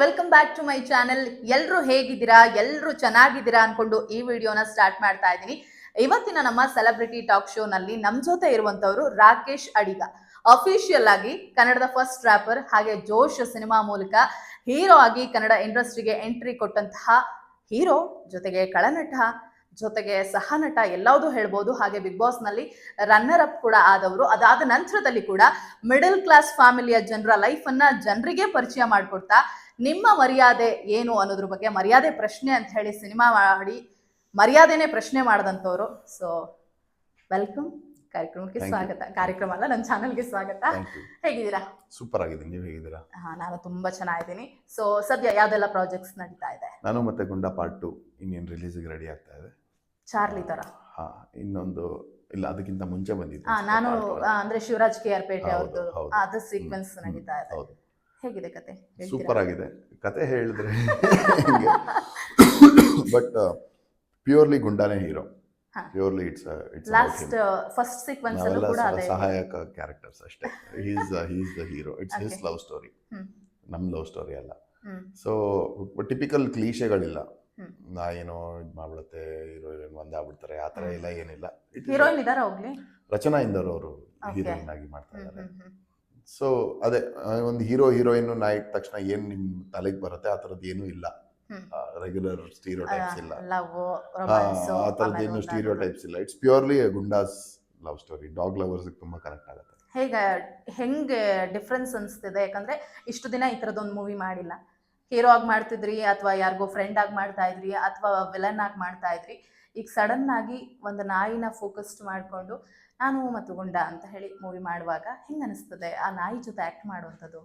Welcome back to my channel ಎಲ್ಲರೂ ಹೇಗಿದ್ದೀರಾ? ಎಲ್ಲರೂ ಚೆನ್ನಾಗಿದ್ದೀರಾ ಅನ್ಕೊಂಡು ಈ ವಿಡಿಯೋನ ಸ್ಟಾರ್ಟ್ ಮಾಡ್ತಾ ಇದ್ದೀನಿ. ಇವತ್ತಿನ ನಮ್ಮ ಸೆಲೆಬ್ರಿಟಿ ಟಾಕ್ ಶೋನಲ್ಲಿ ನಮ್ಮ ನಮ್ ಜೊತೆ ಇರುವಂತವರು ರಾಕೇಶ್ ಅಡಿಗ. ಅಫಿಷಿಯಲ್ ಆಗಿ ಕನ್ನಡದ ಫಸ್ಟ್ ರ್ಯಾಪರ್ ಹಾಗೆ ಜೋಶ್ ಸಿನಿಮಾ ಮೂಲಕ ಹೀರೋ ಆಗಿ ಕನ್ನಡ ಇಂಡಸ್ಟ್ರಿಗೆ ಎಂಟ್ರಿ ಕೊಟ್ಟಂತಹ ಹೀರೋ ಜೊತೆಗೆ ಕಳನಟ, ಜೊತೆಗೆ ಸಹನಟ ಎಲ್ಲವೂ ಹೇಳ್ಬೋದು. ಹಾಗೆ ಬಿಗ್ ಬಾಸ್ನಲ್ಲಿ ರನ್ನರ್ ಅಪ್ ಕೂಡ ಆದವರು. ಅದಾದ ನಂತರದಲ್ಲಿ ಕೂಡ ಮಿಡಲ್ ಕ್ಲಾಸ್ ಫ್ಯಾಮಿಲಿಯ ಜನರ ಲೈಫ್ ಅನ್ನ ಜನರಿಗೆ ಪರಿಚಯ ಮಾಡಿಕೊಡ್ತಾ ನಿಮ್ಮ ಮರ್ಯಾದೆ ಏನು ಅನ್ನೋದ್ರ ಬಗ್ಗೆ ಮರ್ಯಾದೆ ಪ್ರಶ್ನೆ ಅಂತ ಹೇಳಿ ಸಿನಿಮಾ ಮಾಡಿ ಮರ್ಯಾದೆನೆ ಪ್ರಶ್ನೆ ಮಾಡಿದಂಥವ್ರು. ಸೊ ವೆಲ್ಕಮ್ ಕಾರ್ಯಕ್ರಮಕ್ಕೆ ಸ್ವಾಗತ. ಕಾರ್ಯಕ್ರಮ ಅಲ್ಲ ನನ್ನ ಚಾನಲ್ಗೆ ಸ್ವಾಗತ. ಹೇಗಿದ್ದೀರಾ? ಸೂಪರ್ ಆಗಿದ್ದೀನಿ. ನೀವು ಹೇಗಿದ್ದೀರಾ? ಹಾ ನಾನು ತುಂಬಾ ಚೆನ್ನಾಗಿದ್ದೀನಿ. ಸೊ ಸದ್ಯ ಯಾವ್ದೆಲ್ಲ ಪ್ರಾಜೆಕ್ಟ್ಸ್ ನಡೀತಾ ಇದೆ? ನಾನು ಮತ್ತೆ ಗುಂಡ ಪಾರ್ಟ್ ಟು ಇನ್ನೇನು ರಿಲೀಸಿಗೆ ರೆಡಿ ಆಗ್ತಾ ಇದೆ. ಚಾರ್ಲಿ ತರ ಹಾ ಇನ್ನೊಂದು ಇಲ್ಲ ಅದಕ್ಕಿಂತ ಮುಂಚೆ ಬಂದಿದ್ದು ಹಾ ನಾನು ಅಂದ್ರೆ ಶಿವರಾಜ್ ಕೆ ಆರ್ ಪೇಟೆ ಅವ್ರದ್ದು. ಅದು ಸೀಕ್ವೆನ್ಸ್ ನಡೀತಾ ಇದೆ. ಹೇಗಿದೆ ಕತೆ? ಸೂಪರ್ ಆಗಿದೆ ಕತೆ ಹೇಳಿದ್ರೆ ಬಟ್ ಪ್ಯೂರ್ಲಿ ಗುಂಡಾನೇ ಹೀರೋ. ಹಾ. Purely it's it's last first sequence ಅಲ್ಲೂ ಕೂಡ ಅದೇ. ಸಹಾಯಕ ಕ್ಯಾರೆಕ್ಟರ್ಸ್ ಅಷ್ಟೇ. He's he's the hero it's his. Love story ನಮ್ಮ ನಮ್ ಲವ್ ಸ್ಟೋರಿ ಅಲ್ಲ. ಸೊ ಟಿಪಿಕಲ್ ಕ್ಲೀಶೆಗಳಿಲ್ಲ ಹ್ಮ್. ನಾ ಏನೋ ಇದು ಮಾಡ್ಬಿಡುತ್ತೆ ಹೀರೋ ಒಂದೇ ಆಗ್ಬಿಡ್ತಾರೆ ಆ ಥರ ಇಲ್ಲ ಎಲ್ಲ ಏನಿಲ್ಲ. ಹೀರೋಯಿನ್ ಇದಾರ ಹೋಗ್ಲಿ? ರಚನಾ ಇಂದರ್ ಅವರು. ಹೀರೋಯಿನ್ ಆಗಿ ಮಾಡ್ತಾ ಇದ್ದಾರೆ. ಸೊ ಅದೇ ಒಂದು ಹೀರೋ ಹೀರೋಯಿನ್ ನಾಯಕ ತಕ್ಷಣ ಏನು ನಿಮ್ಮ ತಲೆಗೆ ಬರುತ್ತೆ ಆ ಥರದ್ದು ಏನೂ ಇಲ್ಲ. ರೆಗ್ಯುಲರ್ ಸ್ಟೀರಿಯೋ ಟೈಪ್ಸ್ ಇಲ್ಲ. ಆ ಥರದ್ದು ಏನು ಸ್ಟೀರಿಯೋ ಟೈಪ್ಸ್ ಇಲ್ಲ. It's purely Gunda's love story dog lovers ತುಂಬಾ ಕನೆಕ್ಟ್ ಆಗುತ್ತೆ. ಹೇಗೆ ಹೆಂಗೆ ಡಿಫ್ರೆನ್ಸ್ ಅನಿಸ್ತಿದೆ? ಯಾಕಂದ್ರೆ ಇಷ್ಟು ದಿನ ಈ ಥರದ್ದೊಂದು ಮೂವಿ ಮಾಡಿಲ್ಲ. ಹೀರೋ ಆಗಿ ಮಾಡ್ತಿದ್ರಿ ಅಥವಾ ಯಾರಿಗೋ ಫ್ರೆಂಡ್ ಆಗಿ ಮಾಡ್ತಾ ಇದ್ರಿ ಅಥವಾ ವಿಲನ್ ಆಗಿ ಮಾಡ್ತಾ ಇದ್ರಿ. ಈಗ ಸಡನ್ ಆಗಿ ಒಂದು ನಾಯಿನ ಫೋಕಸ್ಡ್ ಮಾಡಿಕೊಂಡು ನಾನು ಮತ್ತು ಗುಂಡ ಅಂತ ಹೇಳಿ ಮೂವಿ ಮಾಡುವಾಗ ಹೆಂಗ್ ಅನಿಸ್ತದೆ? ಆ ನಾಯಿ ಜೊತೆ ಆಕ್ಟ್ ಮಾಡುವಂಥದ್ದು?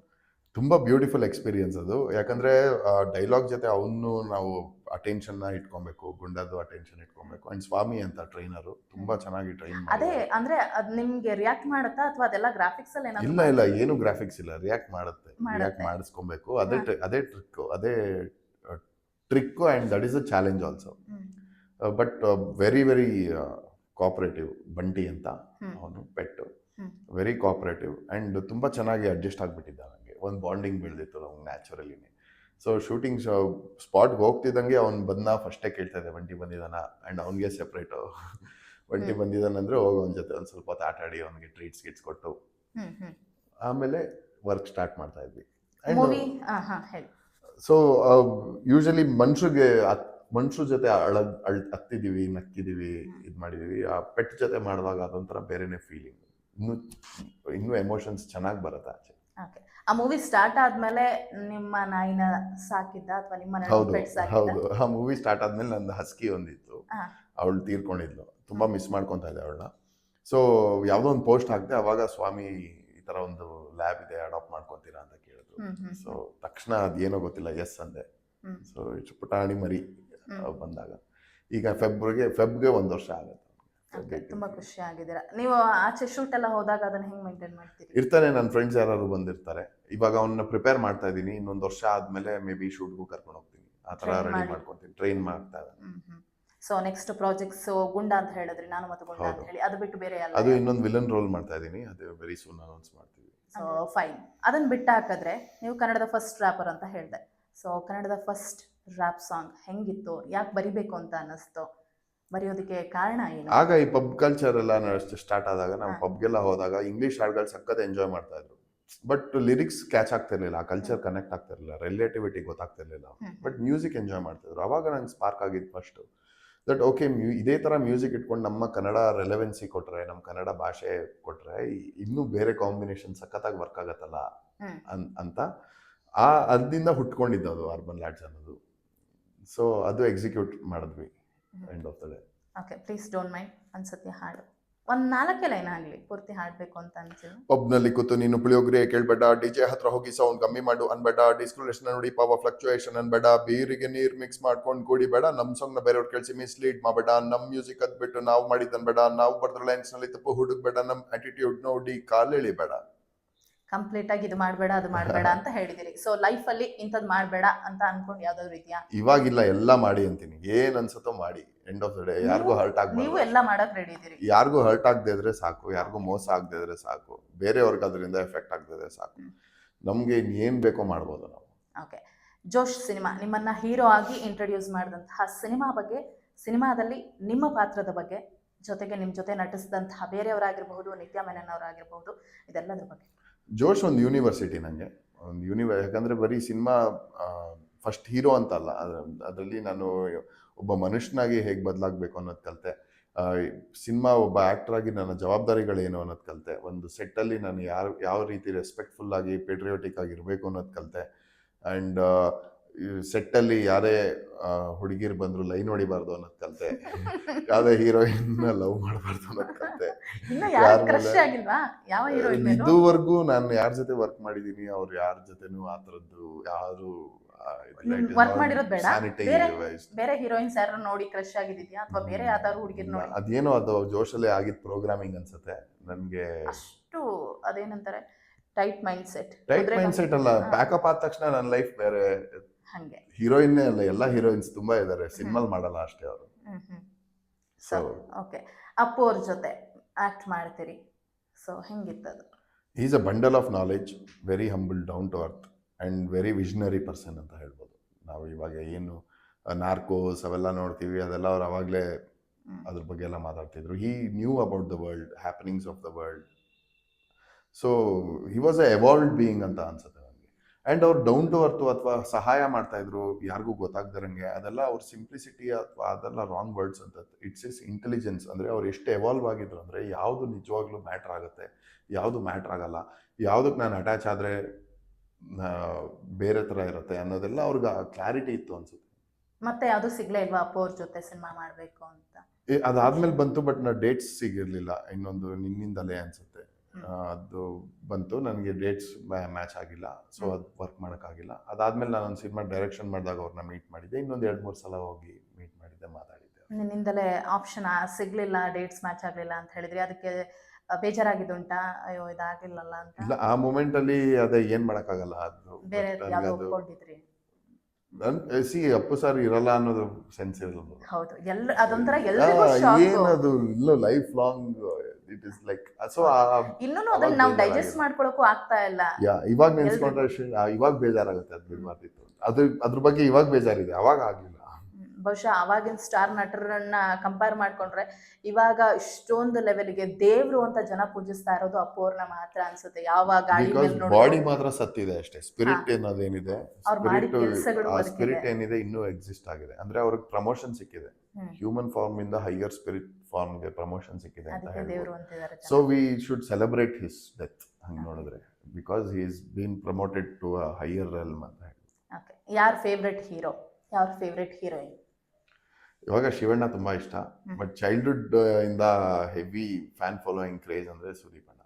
ತುಂಬ ಬ್ಯೂಟಿಫುಲ್ ಎಕ್ಸ್ಪೀರಿಯನ್ಸ್ ಅದು. ಯಾಕಂದ್ರೆ ಡೈಲಾಗ್ ಜೊತೆ ಅವನು ನಾವು ಅಟೆನ್ಷನ್ನ ಇಟ್ಕೊಬೇಕು ಗುಂಡದ್ದು ಅಟೆನ್ಷನ್ ಇಟ್ಕೊಬೇಕು. ಅಂಡ್ ಸ್ವಾಮಿ ಅಂತ ಟ್ರೈನರು ತುಂಬಾ ಚೆನ್ನಾಗಿ ಟ್ರೈನ್ ಅದೇ ಅಂದ್ರೆ ಅದ್ ನಿಮ್ಗೆ ರಿಯಾಕ್ಟ್ ಮಾಡುತ್ತಾ ಅಥವಾ ಅದೆಲ್ಲ ಗ್ರಾಫಿಕ್ಸ್ ಅಲ್ಲಿ ಇಲ್ಲ ಇಲ್ಲ ಏನು ಗ್ರಾಫಿಕ್ಸ್ ಇಲ್ಲ. ರಿಯಾಕ್ಟ್ ಮಾಡುತ್ತೆ. ರಿಯಾಕ್ಟ್ ಮಾಡಿಸ್ಕೊಬೇಕು. ಅದೇ ಅದೇ ಟ್ರಿಕ್ ಅದೇ trick and that is a challenge also. But very very cooperative Bunty ಅಂತ. ಅವನು ಪೆಟ್ಟು. ವೆರಿ ಕೋಆಪರೇಟಿವ್ ಆ್ಯಂಡ್ ತುಂಬ ಚೆನ್ನಾಗಿ ಅಡ್ಜಸ್ಟ್ ಆಗಿಬಿಟ್ಟಿದ್ದ ನನಗೆ ಒಂದು ಬಾಂಡಿಂಗ್ ಬೆಳೆದಿತ್ತು ನಮ್ಗೆ ನ್ಯಾಚುರಲಿನೇ ಸೊ ಶೂಟಿಂಗ್ ಸ್ಪಾಟ್ಗೆ ಹೋಗ್ತಿದ್ದಂಗೆ ಅವ್ನು ಬಂದ ಫಸ್ಟೇ ಕೇಳ್ತಾ ಇದ್ದೆ ಬಂಟಿ ಬಂದಿದ್ದಾನ? ಆ್ಯಂಡ್ ಅವನಿಗೆ ಸೆಪ್ರೇಟು ಬಂಟಿ. ಬಂದಿದ್ದಾನಂದ್ರೆ ಹೋಗಿ ಅವನ ಜೊತೆ ಒಂದು ಸ್ವಲ್ಪ ಹೊತ್ತು ಆಟ ಆಡಿ ಅವನಿಗೆ ಟ್ರೀಟ್ಸ್ ಗಿಟ್ಸ್ ಕೊಟ್ಟು. ಆಮೇಲೆ ವರ್ಕ್ ಸ್ಟಾರ್ಟ್ ಮಾಡ್ತಾ ಇದ್ವಿ. ಸೊ ಯೂಶಲಿ ಮನುಷ್ಯರಿಗೆ ಮನುಷ್ಯರ ಜೊತೆ ಅಳ ಅಳ್ ಹತ್ತಿದೀವಿ ನಕ್ಕಿದೀವಿ ಇದು ಮಾಡಿದೀವಿ ಆ ಪೆಟ್ ಜೊತೆ ಮಾಡುವಾಗ ಅದೊಂಥರ ಬೇರೆನೇ ಫೀಲಿಂಗ್ ಇನ್ನು ಇನ್ನೂ ಎಮೋಷನ್ಸ್ ಚೆನ್ನಾಗಿ ಬರುತ್ತೆ ಆಚೆ. ಓಕೆ ಆ ಮೂವಿ ಸ್ಟಾರ್ಟ್ ಆದ್ಮೇಲೆ ನಿಮ್ಮ ನಾಯಿನ ಸಾಕಿದ್ದ ಅಥವಾ ನಿಮ್ಮ ಹೌದು ಹೌದು. ಆ ಮೂವಿ ಸ್ಟಾರ್ಟ್ ಆದ್ಮೇಲೆ ನಂದು ಹಸ್ಕಿ ಒಂದಿತ್ತು. ಅವಳು ತೀರ್ಕೊಂಡಿದ್ಲು. ತುಂಬಾ ಮಿಸ್ ಮಾಡ್ಕೊತಾ ಇದ್ದೆ ಅವಳನ್ನ. ಸೊ ಯಾವುದೋ ಒಂದು ಪೋಸ್ಟ್ ಹಾಕಿದೆ ಅವಾಗ ಸ್ವಾಮಿ ಈ ತರ ಒಂದು ಲ್ಯಾಬ್ ಇದೆ ಅಡಾಪ್ಟ್ ಮಾಡ್ಕೊತೀರಾ ಅಂತ ಕೇಳಿದ್ರು. ಸೊ ತಕ್ಷಣ ಅದೇನೋ ಗೊತ್ತಿಲ್ಲ ಎಸ್ ಅಂದೆ. ಸೊ ಪುಟಾಣಿ ಮರಿ. ಬಂದಾಗ. ಈಗ ಫೆಬ್ರಿಗೆ ಫೆಬ್ಗೆ ಒಂದು ವರ್ಷ ಆಗುತ್ತೆ ನನಗೆ ತುಂಬಾ ಖುಷಿ ಆಗಿದ್ದೀರಾ. ನೀವು ಆಚೆ ಶೂಟ್ ಎಲ್ಲ ಹೋದಾಗ ಅದನ್ನ ಹೆಂಗ್ ಮೇಂಟೈನ್ ಮಾಡ್ತೀರಿ? ಇರ್ತಾನೆ ನನ್ನ ಫ್ರೆಂಡ್ಸ್ ಯಾರು ಬಂದಿರ್ತಾರೆ. ಇವಾಗ ಅವನ್ನ ಪ್ರಿಪೇರ್ ಮಾಡ್ತಾ ಇದ್ದೀನಿ. ಇನ್ನೊಂದು ವರ್ಷ ಆದ್ಮೇಲೆ ಮೇ ಬಿ ಶೂಟ್ಗೂ ಕರ್ಕೊಂಡು ಹೋಗ್ತೀನಿ. ಆ ಥರ ರೆಡಿ ಮಾಡ್ಕೊಂತೀನಿ ಟ್ರೈನ್ ಮಾಡ್ತಾ ಸೊ ನೆಕ್ಸ್ಟ್ ಪ್ರಾಜೆಕ್ಟ್ಸ್ ಗುಂಡ ಅಂತ ಹೇಳಿದ್ರೆ. ನಾನು ಮತ್ತೆ ಗುಂಡ ಅಂತ ಹೇಳಿ. ಅದು ಬಿಟ್ಟು ಬೇರೆ ಅದು ಇನ್ನೊಂದು ವಿಲನ್ ರೋಲ್ ಮಾಡ್ತಾ ಇದ್ದೀನಿ. ಅದು ವೆರಿ ಸೂನ್ ಅನೌನ್ಸ್ ಮಾಡ್ತೀವಿ. ಸೊ ಫೈನ್ ಅದನ್ನ ಬಿಟ್ಟು ಹಾಕಿದ್ರೆ ನೀವು ಕನ್ನಡದ ಫಸ್ಟ್ ರ್ಯಾಪರ್ ಅಂತ ಹೇಳಿದೆ. ಸೊ ಕನ್ನಡದ ಫಸ್ಟ್ ರ್ಯಾಪ್ ಸಾಂಗ್ ಹೆಂಗಿತ್ತು ಯಾಕೆ ಬರಿಬೇಕು ಅಂತ ಅನ್ನಿಸ್ತು? ಬರೆಯೋದಕ್ಕೆ ಕಾರಣ ಏನು? ಆಗ ಈ ಪಬ್ ಕಲ್ಚರ್ ಎಲ್ಲ ಸ್ಟಾರ್ಟ್ ಆದಾಗ ನಾವು. ಪಬ್ಗೆಲ್ಲ ಹೋದಾಗ ಇಂಗ್ಲಿಷ್ ಹಾಡ್ಗಳು ಸಖತ್ ಎಂಜಾಯ್ ಮಾಡ್ತಾ ಇದ್ರು. ಬಟ್ ಲಿರಿಕ್ಸ್ ಕ್ಯಾಚ್ ಆಗ್ತಿರ್ಲಿಲ್ಲ ಆ ಕಲ್ಚರ್ ಕನೆಕ್ಟ್ ಆಗ್ತಿರ್ಲಿಲ್ಲ ರಿಲೇಟಿವಿಟಿ ಗೊತ್ತಾಗ್ತಿರ್ಲಿಲ್ಲ ಬಟ್ ಮ್ಯೂಸಿಕ್ ಎಂಜಾಯ್ ಮಾಡ್ತಿದ್ರು ಅವಾಗ ನಂಗೆ ಸ್ಪಾರ್ಕ್ ಆಗಿದ್ದು ಫಸ್ಟ್ ದಟ್ ಓಕೆ ಮ್ಯೂ ಇದೇ ಥರ ಮ್ಯೂಸಿಕ್ ಇಟ್ಕೊಂಡು ನಮ್ಮ ಕನ್ನಡ ರೆಲೆವೆನ್ಸಿ ಕೊಟ್ಟರೆ ನಮ್ಮ ಕನ್ನಡ ಭಾಷೆ ಕೊಟ್ಟರೆ ಇನ್ನೂ ಬೇರೆ ಕಾಂಬಿನೇಷನ್ ಸಖತ್ತಾಗಿ ವರ್ಕ್ ಆಗತ್ತಲ್ಲ ಅಂತ. ಆ ಅದರಿಂದ ಹುಟ್ಕೊಂಡಿದ್ದು ಅದು ಅರ್ಬನ್ ಲ್ಯಾಡ್ಸ್ ಅನ್ನೋದು. ಸೊ ಅದು ಎಕ್ಸಿಕ್ಯೂಟ್ ಮಾಡಿದ್ವಿ end of the day okay please don't mind ಒಂದ್ಸತಿ ಹಾಡು. ಒಂದ್ ನಾಲ್ಕೇ ಲೈನ್ ಆಗಲಿ ಪೂರ್ತಿ ಹಾಡಬೇಕು ಅಂತ ಅನ್ಸಿಲ್ಲ ಪಬ್ನಲ್ಲಿ ಕೂತು ನೀನು ಪುಳಿಯೋಗ್ರೆ ಕೇಳ್ಬೇಡ ಡಿಜೆ ಹತ್ರ ಹೋಗಿ ಸೌಂಡ್ ಕಮ್ಮಿ ಮಾಡು ಅನ್ಬೇಡ ಡಿಸ್ಕ್ರೇಷನ್ ನೋಡಿ ಪವರ್ ಫ್ಲಕ್ಚುಯೇಷನ್ ಅನ್ಬೇಡ ಬೀರಿಗೆ ನೀರ್ ಮಿಕ್ಸ್ ಮಾಡ್ಕೊಂಡು ಕುಡಿಬೇಡ ನಮ್ ಸಾಂಗ್ನ ಬೇರೆಯವ್ರು ಕೇಳಿಸಿ ಮಿಸ್ಲೀಡ್ ಮಾಡಬೇಡ ನಮ್ಮ ಮ್ಯೂಸಿಕ್ ಅದ್ಬಿಟ್ಟು ನಾವು ಮಾಡಿದ್ ಅನ್ಬೇಡ ನಾವು ಬರ್ದ್ರ ಲೈನ್ಸ್ನಲ್ಲಿ ತಪ್ಪು ಹುಡುಕ್ಬೇಡ ನಮ್ಮ ಆಟಿಟ್ಯೂಡ್ ನೋಡಿ ಕಾಲೆಳಿಬೇಡ. ಕಂಪ್ಲೀಟ್ ಆಗಿ ಇದು ಮಾಡಬೇಡ ಅದು ಮಾಡಬೇಡ ಅಂತ ಹೇಳಿದಿರಿ. ಸೊ ಲೈಫ್ ಅಲ್ಲಿ ಇಂಥದ್ದು ಮಾಡಬೇಡ ಅಂತ ಅನ್ಕೊಂಡು ಯಾವ್ದಾದ್ರು ಇದೆಯಾ ಇವಾಗಿಲ್ಲ ಎಲ್ಲ ಮಾಡಿ ಅಂತೀನಿ ಏನ್ ಅನ್ಸುತ್ತೋ ಮಾಡಿ. ಎಂಡ್ ಆಫ್ ದ ಡೇ ಯಾರಿಗೂ ಹರ್ಟ್ ನೀವು ಎಲ್ಲ ಮಾಡಕ್ ರೆಡಿ ಇದ್ದೀರಿ. ಯಾರಿಗೂ ಹರ್ಟ್ ಆಗದೆ ಇದ್ರೆ ಸಾಕು ಯಾರಿಗೂ ಮೋಸ ಆಗದೆ ಇದ್ರೆ ಸಾಕು ಬೇರೆಯವ್ರಿಗೆ ಅದರಿಂದ ಎಫೆಕ್ಟ್ ಆಗದೆ ಇದ್ರೆ ಸಾಕು. ನಮಗೆ ಏನು ಏನ್ ಬೇಕೋ ಮಾಡ್ಬೋದು ನಾವು. ಓಕೆ ಜೋಶ್ ಸಿನಿಮಾ ನಿಮ್ಮನ್ನ ಹೀರೋ ಆಗಿ ಇಂಟ್ರೊಡ್ಯೂಸ್ ಮಾಡಿದಂತಹ ಸಿನಿಮಾ ಬಗ್ಗೆ ಸಿನಿಮಾದಲ್ಲಿ ನಿಮ್ಮ ಪಾತ್ರದ ಬಗ್ಗೆ ಜೊತೆಗೆ ನಿಮ್ಮ ಜೊತೆ ನಟಿಸಿದಂತಹ ಬೇರೆಯವರಾಗಿರಬಹುದು ನಿತ್ಯ ಮೆನನ್ ಅವರಾಗಿರಬಹುದು ಇದೆಲ್ಲದರ ಬಗ್ಗೆ. ಜೋಶ್ ಒಂದು ಯೂನಿವರ್ಸಿಟಿ ನನಗೆ ಒಂದು ಯೂನಿವರ್ ಯಾಕಂದರೆ ಬರೀ ಸಿನಿಮಾ ಫಸ್ಟ್ ಹೀರೋ ಅಂತ ಅಲ್ಲ ಅದರಲ್ಲಿ ನಾನು ಒಬ್ಬ ಮನುಷ್ಯನಾಗಿ ಹೇಗೆ ಬದಲಾಗಬೇಕು ಅನ್ನೋದು ಕಲಿತೆ. ಸಿನಿಮಾ ಒಬ್ಬ ಆ್ಯಕ್ಟ್ರಾಗಿ ನನ್ನ ಜವಾಬ್ದಾರಿಗಳೇನು ಅನ್ನೋದು ಕಲಿತೆ. ಒಂದು ಸೆಟ್ಟಲ್ಲಿ ನಾನು ಯಾರು, ಯಾವ ರೀತಿ ರೆಸ್ಪೆಕ್ಟ್ಫುಲ್ಲಾಗಿ ಪೇಟ್ರಿಯೋಟಿಕ್ ಆಗಿರಬೇಕು ಅನ್ನೋದು ಕಲಿತೆ. ಆ್ಯಂಡ್ ಸೆಟ್ಟಲ್ಲಿ ಯಾರೇ ಹುಡುಗಿರು ಬಂದ್ರು ಲೈನ್ ಹೊಡಿಬಾರ್ದು ಅನ್ನೋದು ಕಲಿತೆ. ಯಾವುದೇ ಹೀರೋಯಿನ್ ಲವ್ ಮಾಡಬಾರ್ದು ಅನ್ನೋದು ಕಲಿತೆ. ಇದುವರೆಗೂ ನಾನು ಯಾರ ಜೊತೆ ವರ್ಕ್ ಮಾಡಿದೀನಿ ಅವ್ರು ಯಾರ ಜೊತೆನೂ ಆ ಥರದ್ದು ಯಾರು ವರ್ಕ್ ಮಾಡಿರೋದು ಬೇಡ. ಬೇರೆ ಬೇರೆ ಹೀರೋಯಿನ್ಸ್ ಯಾರು ನೋಡಿ ಕ್ರಶ್ ಆಗಿದ್ಯಾ ಅಥವಾ ಬೇರೆ ಯಾವ್ದಾದ್ರು ಹುಡುಗಿರ್ ನೋಡಿ? ಅದೇನೋ ಅದು ಜೋಶಲ್ಲೇ ಆಗಿದ್ ಪ್ರೋಗ್ರಾಮಿಂಗ್ ಅನ್ಸುತ್ತೆ. ನನ್ಗೆ ಅಷ್ಟು ಅದೇನಂತಾರೆ? Tight mind set tight mind set ಅಲ್ಲ ಬ್ಯಾಕಪ್ ಆದ ತಕ್ಷಣ ನನ್ನ ಲೈಫ್ ಬೇರೆ ಹಂಗೆ. ಹೀರೋಯಿನ್ನೇ ಅಲ್ಲ ಎಲ್ಲ ಹೀರೋಯಿನ್ಸ್ ತುಂಬಾ ಇದ್ದಾರೆ ಸಿನಿಮಾಲ್ ಮಾಡಲ್ಲ ಅಷ್ಟೇ ಅವರು. So okay. ಅಪ್ಪು ಅವ್ರ ಜೊತೆ ಆಕ್ಟ್ ಮಾಡ್ತೀರಿ. So ಹೆಂಗಿತ್ತದು? Is a bundle of knowledge very humble down to earth and very visionary person ಅಂತ ಹೇಳ್ಬೋದು. ನಾವು ಇವಾಗ ಏನು ನಾರ್ಕೋಸ್ ಅವೆಲ್ಲ ನೋಡ್ತೀವಿ ಅದೆಲ್ಲ ಅವ್ರು ಅವಾಗಲೇ ಹ್ಮ್. ಅದ್ರ ಬಗ್ಗೆ ಎಲ್ಲ ಮಾತಾಡ್ತಿದ್ರು. He knew about the world happenings of the world so he was a evolved being ಅಂತ ಅನ್ಸುತ್ತೆ. ಆ್ಯಂಡ್ ಅವ್ರು ಡೌನ್ ಟು ಅರ್ತು ಅಥವಾ ಸಹಾಯ ಮಾಡ್ತಾ ಇದ್ರು ಯಾರಿಗೂ ಗೊತ್ತಾಗ್ದಿರಂಗೆ ಅದೆಲ್ಲ ಅವ್ರ ಸಿಂಪ್ಲಿಸಿಟಿ ಅಥವಾ ಅದೆಲ್ಲ ರಾಂಗ್ ವರ್ಡ್ಸ್ ಅಂತ ಇಟ್ಸ್ ಇಸ್ ಇಂಟೆಲಿಜೆನ್ಸ್ ಅಂದರೆ ಅವ್ರು ಎಷ್ಟು ಎವಾಲ್ವ್ ಆಗಿದ್ರು ಅಂದರೆ ಯಾವುದು ನಿಜವಾಗ್ಲೂ ಮ್ಯಾಟ್ರ್ ಆಗುತ್ತೆ ಯಾವುದು ಮ್ಯಾಟ್ರ್ ಆಗಲ್ಲ. ಯಾವುದಕ್ಕೆ ನಾನು ಅಟ್ಯಾಚ್ ಆದರೆ ಬೇರೆ ಥರ ಇರುತ್ತೆ ಅನ್ನೋದೆಲ್ಲ ಅವ್ರಿಗೆ ಕ್ಲಾರಿಟಿ ಇತ್ತು ಅನ್ಸುತ್ತೆ. ಮತ್ತೆ ಯಾವುದು ಸಿಗ್ಲೇ ಇಲ್ವಾ ಅಪ್ಪ ಅವ್ರ ಜೊತೆ ಸಿನಿಮಾ ಮಾಡಬೇಕು ಅಂತ? ಅದಾದ್ಮೇಲೆ ಬಂತು ಬಟ್ ನಾ ಡೇಟ್ಸ್ ಸಿಗಿರ್ಲಿಲ್ಲ ಇನ್ನೊಂದು ನಿನ್ನಿಂದಲೇ ಅನ್ಸುತ್ತೆ. ಅದು ಬಂತು. ನನಗೆ ಡೇಟ್ಸ್ ಮ್ಯಾಚ್ ಆಗಿಲ್ಲ. ಸೊ ಅದು ವರ್ಕ್ ಮಾಡೋಕ್ಕಾಗಿಲ್ಲ. ಅದಾದ್ಮೇಲೆ ನಾನು ಒಂದು ಸಿನಿಮಾ ಡೈರೆಕ್ಷನ್ ಮಾಡಿದಾಗ ಅವ್ರನ್ನ ಮೀಟ್ ಮಾಡಿದ್ದೆ. ಇನ್ನೊಂದು ಎರಡು ಮೂರು ಸಲ ಹೋಗಿ ಮೀಟ್ ಮಾಡಿದ್ದೆ ಮಾತಾಡಿದ್ದೆ. ನಿನ್ನಿಂದಲೇ ಆಪ್ಷನ್ ಸಿಗಲಿಲ್ಲ ಡೇಟ್ಸ್ ಮ್ಯಾಚ್ ಆಗಲಿಲ್ಲ ಅಂತ ಹೇಳಿದ್ರಿ. ಅದಕ್ಕೆ ಬೇಜಾರಾಗಿದ್ದುಂಟಾ? ಅಯ್ಯೋ ಇದಾಗಿಲ್ಲಲ್ಲ ಅಂತ? ಇಲ್ಲ ಆ ಮೂಮೆಂಟ್ ಅಲ್ಲಿ ಅದೇ ಏನ್ ಮಾಡಕ್ಕಾಗಲ್ಲ ಅದು. ಬೇರೆ ಒಪ್ಕೊಂಡಿದ್ರಿ? ಸಿ ಅಪ್ಪು ಸರ್ ಇರಲ್ಲ ಅನ್ನೋದು ಸೆನ್ಸ್ ಇರಲ್ಲ ಹೌದು. ಎಲ್ಲ ಅದೊಂಥರ ಶಾಕ್ ಏನದು? ಇಲ್ಲ lifelong it is like so ಇನ್ನೂ ಅದನ್ನ ನಾವು ಡೈಜೆಸ್ಟ್. ಮಾಡ್ಕೊಳಕ್ಕೂ ಆಗ್ತಾ ಇಲ್ಲ. ಯಾ ಇವಾಗ ನೆನ್ಸ್ಕೊಂಡ್ರೆ ಇವಾಗ ಬೇಜಾರಾಗುತ್ತೆ ಅದು ಬಿಡ್ಬಾರ್ದಿತ್ತು ಅದ್ರ ಅದ್ರ ಬಗ್ಗೆ ಇವಾಗ ಬೇಜಾರಿದೆ ಅವಾಗ ಆಗ್ಲಿಲ್ಲ. ಬಹುಶಃ ಅವಾಗಿನ ಸ್ಟಾರ್ ನಟರನ್ನ ಕಂಪೇರ್ ಮಾಡ್ಕೊಂಡ್ರೆ ಇವಾಗ ಇಷ್ಟೊಂದು ಲೆವೆಲ್ಗೆ ದೇವ್ರು ಅಂತ ಜನ ಪೂಜಿಸ್ತಾ ಇರೋದು ಅಪೂರ್ಣ ಮಾತ್ರ ಅನ್ಸುತ್ತೆ. ಯಾವಾಗ ಗಾಡಿ ಬಾಡಿ ಮಾತ್ರ ಸತ್ತಿದೆ ಅಷ್ಟೇ ಸ್ಪಿರಿಟ್ ಅನ್ನೋದೇನಿದೆ ಸ್ಪಿರಿಟ್ ಏನಿದೆ ಇನ್ನೂ ಎಕ್ಸಿಸ್ಟ್ ಆಗಿದೆ. ಅಂದ್ರೆ ಅವ್ರಿಗೆ ಪ್ರಮೋಷನ್ ಸಿಕ್ಕಿದೆ. ಹ್ಯೂಮನ್ ಫಾರ್ಮ್ ಇಂದ ಹೈಯರ್ ಸ್ಪಿರಿಟ್ ಫಾರ್ಮ್ಗೆ ಪ್ರಮೋಷನ್ ಸಿಕ್ಕಿದೆ ಅಂತ ಹೇಳಿದ್ರು ಹೇಳ್ಬೋದು. So we should celebrate his death ಹಂಗೆ ನೋಡಿದ್ರೆ. Because he is been promoted to a higher realm ಅಂತ ಹೇಳಿ ಓಕೆ ಯಾರ್ ಫೇವ್ರೆಟ್ ಹೀರೋ ಯಾರ್ ಫೇವ್ರೆಟ್ ಹೀರೋಯಿನ್ ಇವಾಗ ಶಿವಣ್ಣ ತುಂಬಾ ಇಷ್ಟ. ಬಟ್ ಚೈಲ್ಡ್ಹುಡ್ ಇಂದ ಹೆವಿ ಫ್ಯಾನ್ ಫಾಲೋಯಿಂಗ್ ಕ್ರೇಜ್ ಅಂದ್ರೆ ಸುದೀಪ್ ಅಣ್ಣ.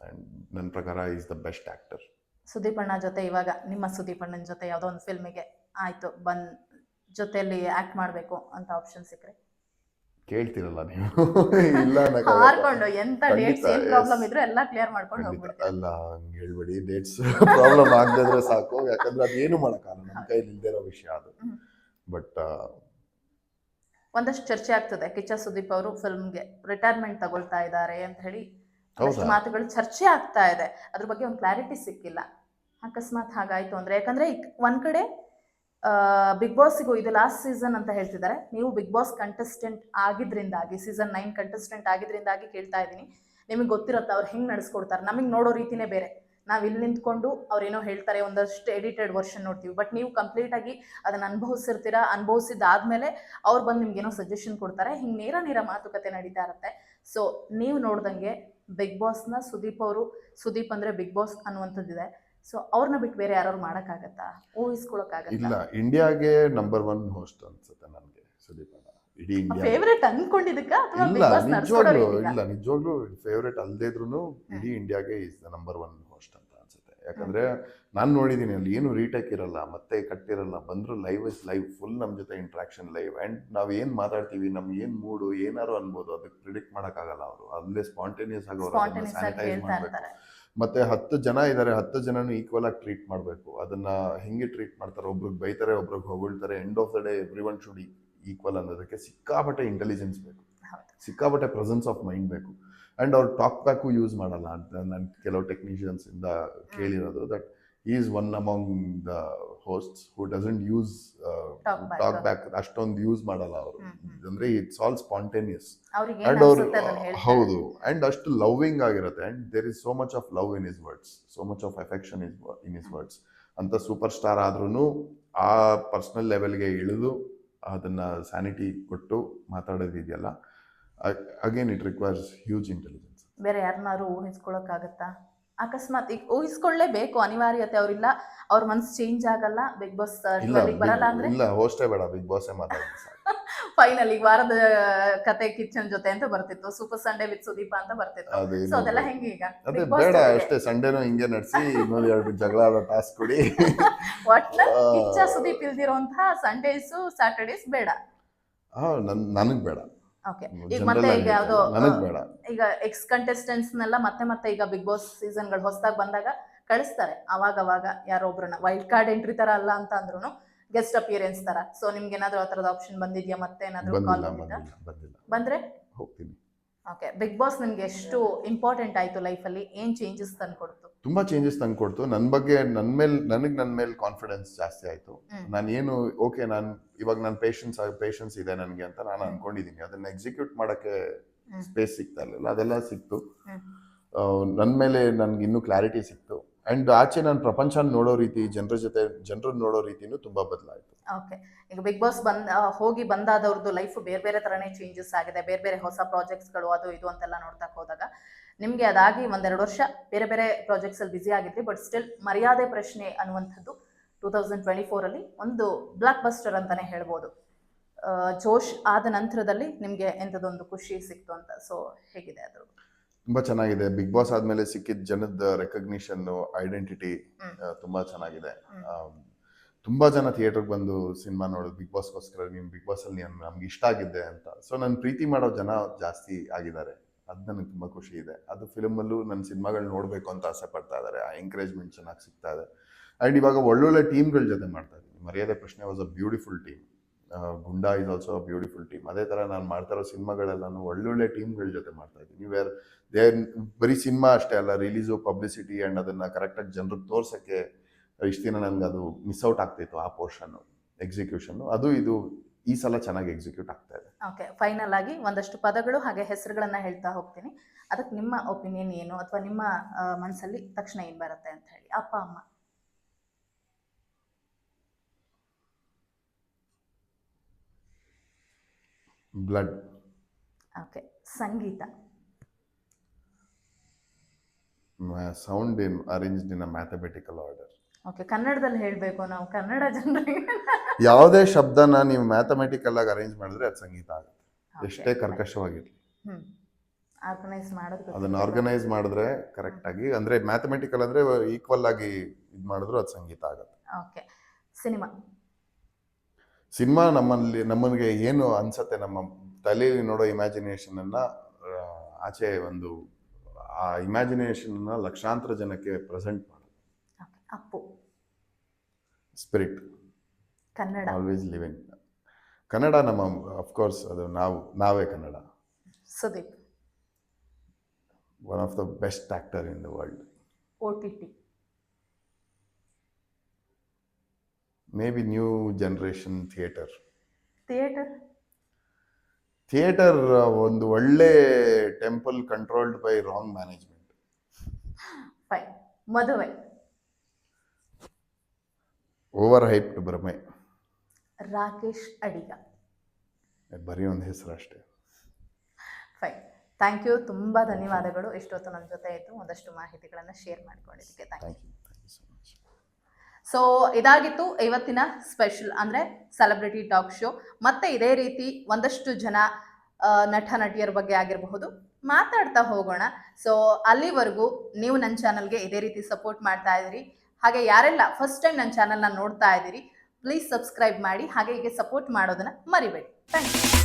ಅಂಡ್ ನನ್ನ ಪ್ರಕಾರ is the best actor Sudeep ಅಣ್ಣ ಜೊತೆ ಇವಾಗ ನಿಮ್ಮ ಸುದೀಪ್ ಅಣ್ಣನ ಜೊತೆ ಯಾವುದೋ ಒಂದು ಫಿಲ್ಮಿಗೆ ಆಯ್ತು ಬಂದ್ ಜೊತೆಯಲ್ಲಿ ಆಕ್ಟ್ ಮಾಡಬೇಕು ಅಂತ ಆಪ್ಷನ್ ಸಿಕ್ಕರೆ. ಕೇಳ್ತಿರಲ್ಲ ನೀವು. ಇಲ್ಲ. ಹಾರ್ಕೊಂಡು ಎಂತ ಡೇಟ್ಸ್ ಏನ್. ಪ್ರಾಬ್ಲಮ್ ಇದ್ರು ಎಲ್ಲ ಕ್ಲಿಯರ್ ಮಾಡ್ಕೊಂಡು. ಹೋಗ್ಬಿಡ್ತೀವಿ. ಅಲ್ಲ ಹಂಗೆ ಹೇಳ್ಬೇಡಿ. ಡೇಟ್ಸ್ ಪ್ರಾಬ್ಲಮ್ ಆಗದಿದ್ರೆ ಸಾಕು. ಯಾಕಂದ್ರೆ ಅದೇನು ಮಾಡೋಕ್ಕಾಗಲ್ಲ ನಮ್ಮ ಕೈಲಿ ಇಲ್ದೇ ಇರೋ ವಿಷಯ ಅದು. ಬಟ್ ಒಂದಷ್ಟು ಚರ್ಚೆ ಆಗ್ತದೆ. ಕಿಚ್ಚ ಸುದೀಪ್ ಅವರು ಫಿಲ್ಮ್ಗೆ ರಿಟೈರ್ಮೆಂಟ್ ತಗೊಳ್ತಾ ಇದ್ದಾರೆ ಅಂತ ಹೇಳಿ ಒಂದಷ್ಟು ಮಾತುಗಳು ಚರ್ಚೆ ಆಗ್ತಾ ಇದೆ. ಅದ್ರ ಬಗ್ಗೆ ಒಂದು ಕ್ಲಾರಿಟಿ ಸಿಕ್ಕಿಲ್ಲ. ಅಕಸ್ಮಾತ್ ಹಾಗಾಯ್ತು ಅಂದ್ರೆ ಯಾಕಂದ್ರೆ ಒಂದ್ ಕಡೆ ಬಿಗ್ ಬಾಸ್ಗೂ ಇದು ಲಾಸ್ಟ್ ಸೀಸನ್ ಅಂತ ಹೇಳ್ತಿದ್ದಾರೆ. ನೀವು ಬಿಗ್ ಬಾಸ್ ಕಂಟೆಸ್ಟೆಂಟ್ ಆಗಿದ್ರಿಂದಾಗಿ ಸೀಸನ್ ನೈನ್ ಕಂಟೆಸ್ಟೆಂಟ್ ಆಗಿದ್ರಿಂದಾಗಿ ಕೇಳ್ತಾ ಇದ್ದೀನಿ. ನಿಮಗೆ ಗೊತ್ತಿರುತ್ತೆ ಅವ್ರು ಹೆಂಗೆ ನಡೆಸ್ಕೊಡ್ತಾರೆ. ನಮಗೆ ನೋಡೋ ರೀತಿನೇ ಬೇರೆ. ನಾವು ಇಲ್ಲಿ ನಿಂತ್ಕೊಂಡು ಅವ್ರೇನೋ ಹೇಳ್ತಾರೆ, ಒಂದಷ್ಟು ಎಡಿಟೆಡ್ ವರ್ಷನ್ ನೋಡ್ತೀವಿ. ಬಟ್ ನೀವು ಕಂಪ್ಲೀಟ್ ಆಗಿ ಅದನ್ನ ಅನುಭವಿಸಿರ್ತೀರಾ? ಅನುಭವಿಸಿದಾದ್ಮೇಲೆ ಅವ್ರು ಬಂದು ನಿಮ್ಗೆ ಏನೋ ಸಜೆಷನ್ ಕೊಡ್ತಾರೆ. ಹಿಂಗೆ ನೇರ ನೇರ ಮಾತುಕತೆ ನಡೀತಾ ಇರುತ್ತೆ. ಸೊ ನೀವು ನೋಡ್ದಂಗೆ ಬಿಗ್ ಬಾಸ್ನ ಸುದೀಪ್ ಅವರು, ಸುದೀಪ್ ಅಂದ್ರೆ ಬಿಗ್ ಬಾಸ್ ಅನ್ನುವಂಥದ್ದಿದೆ. ಸೊ ಅವ್ರನ್ನ ಬಿಟ್ಟು ಬೇರೆ ಯಾರು ಮಾಡೋಕ್ಕಾಗತ್ತಾ? ಇಲ್ಲ ಊಹಿಸ್ಕೊಳಕ್ಕಾಗತ್ತಾ ಇಂಡಿಯಾಗೆ ನಂಬರ್ ಒನ್ ಹೋಸ್ಟ್ ಅನ್ಸುತ್ತೆ ನನಗೆ ಸುದೀಪ್ ಅಣ್ಣ. ಇಡೀ ಇಂಡಿಯಾ ಫೇವ್ರೇಟ್ ಅನ್ಕೊಂಡಿದ್ದಕ್ಕ? ಅಥವಾ ಇಲ್ಲ ನಿಜವಾಗ್ಲೂ? ಇಲ್ಲ ನಿಜವಾಗ್ಲೂ ಫೇವ್ರೇಟ್ ಅಲ್ಲದೇ ಇದ್ರೂ ಇಡೀ ಇಂಡಿಯಾಗೆ ಇಸ್ ದ ನಂಬರ್ ಒನ್ ಯಾಕಂದ್ರೆ ನಾನು ನೋಡಿದ್ದೀನಿ ಅಲ್ಲಿ ಏನು ರೀಟೇಕ್ ಇರಲ್ಲ ಮತ್ತೆ ಕಟ್ಟಿರಲ್ಲ ಬಂದರೂ ಲೈವ್ ಇಸ್ ಲೈವ್ ಫುಲ್ ನಮ್ಮ ಜೊತೆ ಇಂಟ್ರಾಕ್ಷನ್ ಲೈವ್ ಆ್ಯಂಡ್ ನಾವು ಏನು ಮಾತಾಡ್ತೀವಿ ನಮ್ಗೆ ಏನು ಮೂಡು ಏನಾರು ಅನ್ಬೋದು ಅದಕ್ಕೆ ಪ್ರಿಡಿಕ್ಟ್ ಮಾಡೋಕ್ಕಾಗಲ್ಲ ಅವರು. ಅಲ್ಲೇ ಸ್ಪಾಂಟೇನಿಯಸ್ ಆಗಿ ಅವರು ಸ್ಯಾನಿಟೈಸ್ ಮಾಡಬೇಕು. ಮತ್ತೆ ಹತ್ತು ಜನ ಇದ್ದಾರೆ ಹತ್ತು ಜನನು ಈಕ್ವಲ್ ಆಗಿ ಟ್ರೀಟ್ ಮಾಡಬೇಕು. ಅದನ್ನ ಹೆಂಗೆ ಟ್ರೀಟ್ ಮಾಡ್ತಾರೆ ಒಬ್ರಿಗೆ ಬೈತಾರೆ ಒಬ್ರಿಗೆ ಹೊಗಳ್ತಾರೆ end of the day everyone should equal ಅನ್ನೋದಕ್ಕೆ ಸಿಕ್ಕಾಪಟ್ಟೆ ಇಂಟೆಲಿಜೆನ್ಸ್ ಬೇಕು. ಸಿಕ್ಕಾಪಟ್ಟೆ ಪ್ರೆಸೆನ್ಸ್ ಆಫ್ ಮೈಂಡ್ ಬೇಕು. ಅಂಡ್ ಅವ್ರು ಟಾಕ್ ಬ್ಯಾಕು ಯೂಸ್ ಮಾಡಲ್ಲ ಅಂತ ನಾನು ಕೆಲವು ಟೆಕ್ನಿಷಿಯನ್ಸ್ ಇಂದ ಕೇಳಿರೋದು that is one among the host who doesn't use. Talk back ಅಷ್ಟೊಂದು ಯೂಸ್ ಮಾಡಲ್ಲ ಅವರು. ಅಂದ್ರೆ ಇಟ್ಸ್ ಆಲ್ ಸ್ಪಾಂಟೇನಿಯಸ್ ಅಂಡ್ ಅವರು. ಹೌದು. ಅಂಡ್ ಅಷ್ಟು ಲವ್ವಿಂಗ್ ಆಗಿರುತ್ತೆ. And there is so much of love in his words so much of affection is in his words ಅಂತ super star ಆದ್ರೂ ಆ ಪರ್ಸ್ನಲ್ ಲೆವೆಲ್ಗೆ ಇಳಿದು ಅದನ್ನ ಸ್ಯಾನಿಟಿ ಕೊಟ್ಟು ಮಾತಾಡೋದಿದೆಯಲ್ಲ again it requires huge intelligence ಬೇರೆ ಯಾರನ್ನಾರು ಊಹಿಸ್ಕೊಳಕ್ಕಾಗತ್ತಾ? ಅಕಸ್ಮಾತ್ ಈಗ ಊಹಿಸ್ಕೊಳ್ಳೇಬೇಕು ಅನಿವಾರ್ಯತೆ ಅವರಿಲ್ಲ ಅವ್ರ ಮನ್ಸು ಚೇಂಜ್ ಆಗಲ್ಲ ಬಿಗ್ ಬಾಸ್ ಇಲ್ಲ ಬರಲ್ಲ ಅಂದ್ರೆ? ಇಲ್ಲ ಹೋಸ್ಟೇ ಬೇಡ ಬಿಗ್ ಬಾಸ್ ಫೈನಲ್ ಈಗ ವಾರದ ಕತೆ ಕಿಚನ್ ಜೊತೆ ಅಂತ ಬರ್ತಿತ್ತು ಸೂಪರ್ ಸಂಡೇ ವಿತ್ ಸುದೀಪ ಅಂತ ಬರ್ತಿತ್ತು. ಸೊ ಅದೆಲ್ಲ ಹೆಂಗೆ ಈಗ? ಅದೇ ಬೇಡ. ಅಷ್ಟೇ ಸಂಡೇನು ಹಿಂಗೆ ನಡೆಸಿ ಇನ್ನೊಂದು ಎರಡು ಜಗಳ ಆಡೋ ಟಾಸ್ಕ್ ಕೊಡಿ. ಕಿಚ್ಚ ಸುದೀಪ್ ಇಲ್ದಿರೋಂತಹ ಸಂಡೇಸು ಸ್ಯಾಟರ್ಡೇಸ್ ಬೇಡ. ಹಾ ನನ್ ನನಗ್ ಬೇಡ. ಓಕೆ ಈಗ ಮತ್ತೆ ಈಗ ಯಾವುದೋ ನನಗ್ ಬೇಡ. ಈಗ ಎಕ್ಸ್ ಕಂಟೆಸ್ಟೆಂಟ್ಸ್ನೆಲ್ಲ ಮತ್ತೆ ಮತ್ತೆ ಈಗ ಬಿಗ್ ಬಾಸ್ ಸೀಸನ್ಗಳು ಹೊಸದಾಗಿ ಬಂದಾಗ ಕಳಿಸ್ತಾರೆ. ಅವಾಗ ಅವಾಗ ಯಾರೋ ಒಬ್ರನ್ನ ವೈಲ್ಡ್ ಕಾರ್ಡ್ ಎಂಟ್ರಿ ತರ ಅಲ್ಲ ಅಂತ ಅಂದ್ರೂ ಗೆಸ್ಟ್ ಅಪಿಯರೆನ್ಸ್ ತರ. ಸೊ ನಿಮ್ಗೆ ಏನಾದ್ರು ಆ ತರದ ಆಪ್ಷನ್ ಬಂದಿದ್ಯಾ? ಮತ್ತೆ ಏನಾದ್ರು ಕಾಲ್ ಬಂದಿಲ್ಲ. ಬಂದ್ರೆ? ಹೋಗ್ತೀನಿ. ಓಕೆ ಬಿಗ್ ಬಾಸ್ ನಿಮ್ಗೆ ಎಷ್ಟು ಇಂಪಾರ್ಟೆಂಟ್ ಆಯ್ತು ಲೈಫಲ್ಲಿ ಏನ್ ಚೇಂಜಸ್ ತಂದ್ಕೊಡ್ತು? ತುಂಬಾ ಚೇಂಜಸ್ ತಂದು ಕೊಡ್ತು ನನ್ನ ಬಗ್ಗೆ ನನ್ನ ಮೇಲೆ ನನಗೆ ನನ್ನ ಮೇಲೆ ಕಾನ್ಫಿಡೆನ್ಸ್ ಜಾಸ್ತಿ ಆಯ್ತು. ನಾನು ಏನು ಓಕೆ ನಾನು ಇವಾಗ ನನ್ನ ಪೇಷನ್ಸ್ ಪೇಷನ್ಸ್ ಇದೆ ನನಗೆ ಅಂತ ನಾನು ಅನ್ಕೊಂಡಿದ್ದೀನಿ ಅದನ್ನ ಎಕ್ಸಿಕ್ಯೂಟ್ ಮಾಡಕ್ಕೆ ಸ್ಪೇಸ್ ಸಿಗ್ತಾ ಇರಲಿಲ್ಲ. ಅದೆಲ್ಲ ಸಿಕ್ತು. ನನ್ನ ಮೇಲೆ ನನಗೆ ಇನ್ನೂ ಕ್ಲಾರಿಟಿ ಸಿಕ್ತು. ಅಂಡ್ ಆಚೆ ನಾನು ಪ್ರಪಂಚ ನೋಡೋ ರೀತಿ ಜನರ ಜೊತೆ ಜನರನ್ನ ನೋಡೋ ರೀತಿನೂ ತುಂಬಾ ಬದಲಾಯಿತು. ಓಕೆ ಈಗ ಬಿಗ್ ಬಾಸ್ ಬಂದ ಹೋಗಿ ಬಂದಾದವ್ರದ್ದು ಲೈಫ್ ಬೇರೆ ಬೇರೆ ತರನೇ ಚೇಂಜಸ್ ಆಗಿದೆ. ಬೇರೆ ಬೇರೆ ಹೊಸ ಪ್ರಾಜೆಕ್ಟ್ಸ್ಗಳು ಅದು ಇದು ಅಂತೆಲ್ಲ ನೋಡ್ತಾ ಹೋದಾಗ ನಿಮಗೆ ಅದಾಗಿ ಒಂದೆರಡು ವರ್ಷ ಬೇರೆ ಬೇರೆ ಪ್ರಾಜೆಕ್ಟ್ಸ್ ಅಲ್ಲಿ ಬಿಸಿ ಆಗಿದ್ರಿ ಬಟ್ ಸ್ಟಿಲ್ ಮರ್ಯಾದೆ ಪ್ರಶ್ನೆ ಅನ್ನುವಂಥದ್ದು ಟೂ ತೌಸಂಡ್ ಟ್ವೆಂಟಿ ಫೋರಲ್ಲಿ ಒಂದು ಬ್ಲಾಕ್ ಬಸ್ಟರ್ ಅಂತಾನೆ ಹೇಳ್ಬೋದು. ಜೋಶ್ ಆದ ನಂತರದಲ್ಲಿ ನಿಮಗೆ ಎಂಥದೊಂದು ಖುಷಿ ಸಿಕ್ತು ಅಂತ. ಸೊ ಹೇಗಿದೆ ಅದು ತುಂಬಾ ಚೆನ್ನಾಗಿದೆ. ಬಿಗ್ ಬಾಸ್ ಆದಮೇಲೆ ಸಿಕ್ಕಿದ ಜನದ ರೆಕಗ್ನಿಷನ್ ಐಡೆಂಟಿಟಿ ತುಂಬ ಚೆನ್ನಾಗಿದೆ. ತುಂಬಾ ಜನ ಥಿಯೇಟರ್ಗೆ ಬಂದು ಸಿನಿಮಾ ನೋಡೋದು, ಬಿಗ್ ಬಾಸ್ಗೋಸ್ಕರ ನಿಮ್ಮ ಬಿಗ್ ಬಾಸ್ ಅಲ್ಲಿ ನಮ್ಗೆ ಇಷ್ಟ ಆಗಿದ್ದೆ ಅಂತ. ಸೊ ನಾನು ಪ್ರೀತಿ ಮಾಡೋ ಜನ ಜಾಸ್ತಿ ಆಗಿದ್ದಾರೆ. ಅದು ನನಗೆ ತುಂಬಾ ಖುಷಿ ಇದೆ. ಅದು ಫಿಲಮಲ್ಲೂ ನನ್ನ ಸಿನಿಮಾಗಳು ನೋಡಬೇಕು ಅಂತ ಆಸೆ ಪಡ್ತಾ ಇದ್ದಾರೆ ಆ ಎಂಕರೇಜ್ಮೆಂಟ್ ಚೆನ್ನಾಗಿ ಸಿಗ್ತಾ ಇದೆ. ಆ್ಯಂಡ್ ಇವಾಗ ಒಳ್ಳೊಳ್ಳೆ ಟೀಮ್ಗಳ ಜೊತೆ ಮಾಡ್ತಾ ಇದ್ದೀನಿ ಮರ್ಯಾದೆ ಪ್ರಶ್ನೆ was a beautiful team Gunda is also a beautiful team ಅದೇ ಥರ ನಾನು ಮಾಡ್ತಾ ಇರೋ ಸಿನಿಮಾಗಳೆಲ್ಲಾನು ಒಳ್ಳೊಳ್ಳೆ ಟೀಮ್ಗಳ ಜೊತೆ ಮಾಡ್ತಾ ಇದ್ದೀನಿ ವೇರ್ ದೇ, ಬರೀ ಸಿನಿಮಾ ಅಷ್ಟೇ ಅಲ್ಲ ರಿಲೀಸು ಪಬ್ಲಿಸಿಟಿ ಆ್ಯಂಡ್ ಅದನ್ನು ಕರೆಕ್ಟಾಗಿ ಜನರಿಗೆ ತೋರ್ಸೋಕ್ಕೆ ಇಷ್ಟು ದಿನ ನನಗೆ ಅದು ಮಿಸ್ ಔಟ್ ಆಗ್ತಿತ್ತು ಆ ಪೋರ್ಷನ್ ಎಕ್ಸಿಕ್ಯೂಷನ್ ಅದು ಇದು ಈ ಸಲ ಚೆನ್ನಾಗಿ ಎಕ್ಸಿಕ್ಯೂಟ್ ಆಗ್ತಾ ಇದೆ. ಓಕೆ ಫೈನಲ್ ಆಗಿ ಒಂದಷ್ಟು ಪದಗಳು ಹಾಗೆ ಹೆಸರುಗಳನ್ನ ಹೇಳ್ತಾ ಹೋಗ್ತೀನಿ. ಅದಕ್ಕೆ ನಿಮ್ಮ ಒಪಿನಿಯನ್ ಏನು ಅಥವಾ ನಿಮ್ಮ ಮನಸ್ಸಲ್ಲಿ ತಕ್ಷಣ ಏನು ಬರುತ್ತೆ ಅಂತ ಹೇಳಿ. ಅಪ್ಪ ಅಮ್ಮ. Blood okay Sangeetha. Sound in arranged in a mathematical order okay ಕನ್ನಡದಲ್ಲಿ ಹೇಳಬೇಕು ನಾವು. ಕನ್ನಡ ಜನರಿಗೆ. ಯಾವುದೇ ಶಬ್ದನ ನೀವು ಮ್ಯಾಥಮೆಟಿಕಲ್ ಆಗಿ ಅರೇಂಜ್ ಮಾಡಿದ್ರೆ ಅದು ಸಂಗೀತ ಆಗುತ್ತೆ. ಎಷ್ಟೇ ಕರ್ಕಶವಾಗಿರಲಿ. ಆರ್ಗನೈಸ್ ಮಾಡೋದು ಅದನ್ನ ಆರ್ಗನೈಸ್ ಮಾಡಿದ್ರೆ ಕರೆಕ್ಟ್ ಆಗಿ ಅಂದ್ರೆ ಮ್ಯಾಥಮೆಟಿಕಲ್ ಅಂದ್ರೆ ಈಕ್ವಲ್ ಆಗಿ ಇದು ಮಾಡಿದ್ರು ಅದು ಸಂಗೀತ ಆಗುತ್ತೆ. ಓಕೆ ಸಿನಿಮಾ ಸಿನಿಮಾ ನಮ್ಮಲ್ಲಿ ನಮ್ಮನಿಗೆ ಏನು ಅನ್ಸತ್ತೆ ನಮ್ಮ ತಲೆಯಲ್ಲಿ ನೋಡೋ ಇಮ್ಯಾಜಿನೇಷನ್ ಅನ್ನ ಆಚೆ ಒಂದು ಆ ಇಮ್ಯಾಜಿನೇಷನ್ ಅನ್ನ ಲಕ್ಷಾಂತರ ಜನಕ್ಕೆ present okay Appu. Spirit Kannada. Always living Kannada ನಮ್ಮ ಅಫ್ಕೋರ್ಸ್ ಅದು ನಾವು ನಾವೇ Kannada. Sudeep. One of the best actor in the world O T T maybe new generation theatre theatre theatre ಒಂದು ಒಳ್ಳೆ temple controlled by wrong management fine ಮದುವೆ. Over ಹೈಪ್ಡ್ ಭ್ರಮೆ ರಾಕೇಶ್ ಅಡಿಗ. ಬರೀ ಒಂದು ಹೆಸರು ಅಷ್ಟೇ. ಫೈನ್ ಥ್ಯಾಂಕ್ ಯು ತುಂಬ ಧನ್ಯವಾದಗಳು. ಎಷ್ಟೊತ್ತು ನನ್ನ ಜೊತೆ ಇತ್ತು ಒಂದಷ್ಟು ಮಾಹಿತಿಗಳನ್ನು ಶೇರ್ ಮಾಡಿಕೊಂಡಿದ್ದಕ್ಕೆ. ಥ್ಯಾಂಕ್ ಯು ಸೊ ಇದಾಗಿತ್ತು ಇವತ್ತಿನ ಸ್ಪೆಷಲ್ ಅಂದರೆ ಸೆಲೆಬ್ರಿಟಿ ಟಾಕ್ ಶೋ ಮತ್ತೆ ಇದೇ ರೀತಿ ಒಂದಷ್ಟು ಜನ ನಟ ನಟಿಯರ ಬಗ್ಗೆ ಆಗಿರಬಹುದು. ಮಾತಾಡ್ತಾ ಹೋಗೋಣ. ಸೊ ಅಲ್ಲಿವರೆಗೂ ನೀವು ನನ್ನ ಚಾನಲ್ಗೆ ಇದೇ ರೀತಿ ಸಪೋರ್ಟ್ ಮಾಡ್ತಾ ಇದ್ದೀರಿ ಹಾಗೆ ಯಾರೆಲ್ಲ ಫಸ್ಟ್ ಟೈಮ್ ನನ್ನ ಚಾನಲ್ನ ನೋಡ್ತಾ ಇದ್ದೀರಿ ಪ್ಲೀಸ್ ಸಬ್ಸ್ಕ್ರೈಬ್ ಮಾಡಿ, ಹಾಗೆ ಹೀಗೆ ಸಪೋರ್ಟ್ ಮಾಡೋದನ್ನು ಮರಿಬೇಡಿ. Thank you